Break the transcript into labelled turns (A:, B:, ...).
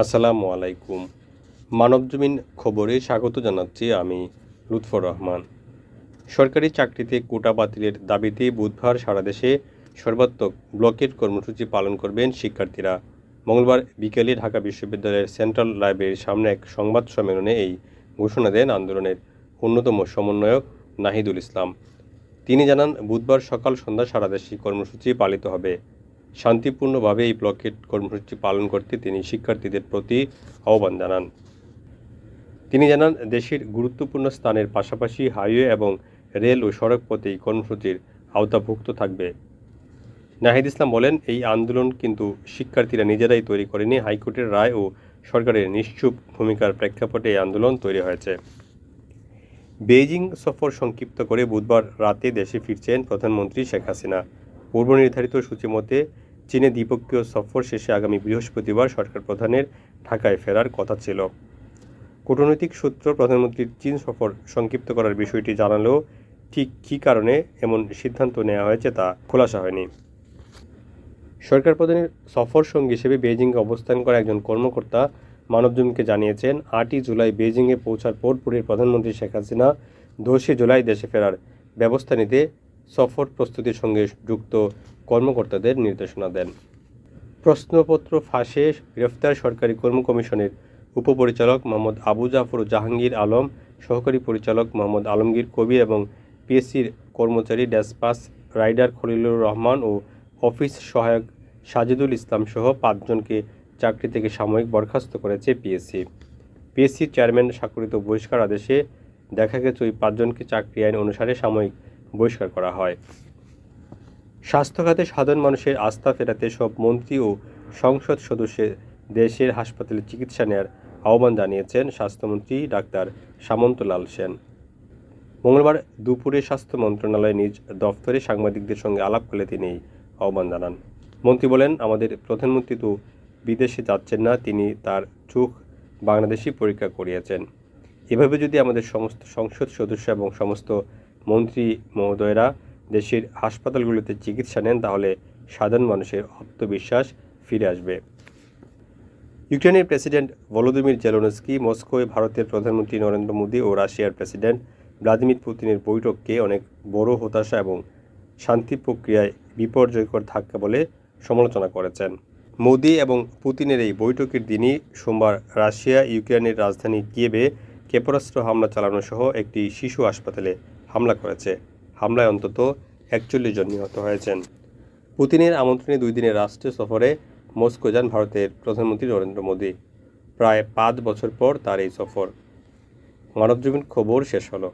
A: আসসালামু আলাইকুম। মানবজমিন খবরে স্বাগত জানাচ্ছি আমি লুৎফর রহমান। সরকারি চাকরিতে কোটা বাতিলের দাবিতে বুধবার সারা দেশে সর্বাত্মক ব্লকেট কর্মসূচি পালন করবেন শিক্ষার্থীরা। মঙ্গলবার বিকেলে ঢাকা বিশ্ববিদ্যালয়ের সেন্ট্রাল লাইব্রেরির সামনে এক সংবাদ সম্মেলনে এই ঘোষণা দেন আন্দোলনের অন্যতম সমন্বয়ক নাহিদুল ইসলাম। তিনি জানান, বুধবার সকাল সন্ধ্যা সারা দেশে কর্মসূচি পালিত হবে। শান্তিপূর্ণভাবে এই ব্লকেট কর্মসূচি পালন করতে তিনি শিক্ষার্থীদের প্রতি আহ্বান জানান। তিনি জানান, দেশের গুরুত্বপূর্ণ স্থানের পাশাপাশি হাইওয়ে এবং রেল ও সড়ক পথে এই কর্মসূচির আওতাভুক্ত থাকবে। নাহিদ ইসলাম বলেন, এই আন্দোলন কিন্তু শিক্ষার্থীরা নিজেরাই তৈরি করেনি। হাইকোর্টের রায় ও সরকারের নিশ্চুপ ভূমিকার প্রেক্ষাপটে এই আন্দোলন তৈরি হয়েছে। বেইজিং সফর সংক্ষিপ্ত করে বুধবার রাতে দেশে ফিরছেন প্রধানমন্ত্রী শেখ হাসিনা। পূর্ব নির্ধারিত সূচি মতে চীনে দ্বিপক্ষীয় সফর শেষে আগামী বৃহস্পতিবার সরকার প্রধানের ঢাকায় ফেরার কথা ছিল। কূটনৈতিক সূত্র প্রধানমন্ত্রীর চীন সফর সংক্ষিপ্ত করার বিষয়টি জানালেও ঠিক কী কারণে এমন সিদ্ধান্ত নেওয়া হয়েছে তা খোলাসা হয়নি। সরকার প্রধানের সফর সঙ্গী হিসেবে বেইজিংয়ে অবস্থান করা একজন কর্মকর্তা মানবজমিনকে জানিয়েছেন, আটই জুলাই বেইজিংয়ে পৌঁছার পর পুরীর প্রধানমন্ত্রী শেখ হাসিনা দোষী জুলাই দেশে ফেরার ব্যবস্থা নিতে সফর প্রস্তুতির সঙ্গে যুক্ত কর্মকর্তাদের নির্দেশনা দেন। প্রশ্নপত্র ফাঁসে গ্রেফতার সরকারি কর্ম কমিশনের উপপরিচালক মোহাম্মদ আবু জাফর জাহাঙ্গীর আলম, সহকারী পরিচালক মোহাম্মদ আলমগীর কবির এবং পিএসসির কর্মচারী ড্যাসপাস রাইডার খলিলুর রহমান ও অফিস সহায়ক সাজিদুল ইসলাম সহ পাঁচজনকে চাকরি থেকে সাময়িক বরখাস্ত করেছে পিএসসি। পিএসসির চেয়ারম্যান স্বাক্ষরিত বহিষ্কার আদেশে দেখা গেছে ওই পাঁচজনকে চাকরি আইন অনুসারে সাময়িক বহিষ্কার করা হয়। স্বাস্থ্য খাতে সাধারণ মানুষের আস্থা ফেরাতে সব মন্ত্রী ও সংসদ সদস্যের দেশের হাসপাতালে চিকিৎসা নেওয়ার আহ্বান জানিয়েছেন স্বাস্থ্যমন্ত্রী ডাক্তার সামন্তলাল সেন। মঙ্গলবার দুপুরে স্বাস্থ্য মন্ত্রণালয় নিজ দফতরে সাংবাদিকদের সঙ্গে আলাপ করলে তিনি এই আহ্বান জানান। মন্ত্রী বলেন, আমাদের প্রধানমন্ত্রী তো বিদেশে যাচ্ছেন না, তিনি তার চোখ বাংলাদেশি পরীক্ষা করিয়েছেন। এভাবে যদি আমাদের সমস্ত সংসদ সদস্য এবং সমস্ত মন্ত্রী মহোদয়রা দেশের হাসপাতালগুলোতে চিকিৎসা নেন, তাহলে সাধারণ মানুষের আত্মবিশ্বাস ফিরে আসবে। ইউক্রেনের প্রেসিডেন্ট ভলোদিমির জেলোনস্কি মস্কোয় ভারতের প্রধানমন্ত্রী নরেন্দ্র মোদী ও রাশিয়ার প্রেসিডেন্ট ভ্লাদিমির পুতিনের বৈঠককে অনেক বড় হতাশা এবং শান্তি প্রক্রিয়ায় বিপর্যয়কর ধাক্কা বলে সমালোচনা করেছেন। মোদি এবং পুতিনের এই বৈঠকের দিনই সোমবার রাশিয়া ইউক্রেনের রাজধানী কিয়েভে ক্ষেপণাস্ত্র হামলা চালানো সহ একটি শিশু হাসপাতালে হামলা করেছে। হামলায় অন্তত একচল্লিশ জন নিহত হয়েছেন। পুতিনের আমন্ত্রণে দুই দিনের রাষ্ট্রীয় সফরে মস্কো যান ভারতের প্রধানমন্ত্রী নরেন্দ্র মোদী। প্রায় পাঁচ বছর পর তার এই সফর। মানবজীবন খবর শেষ হলো।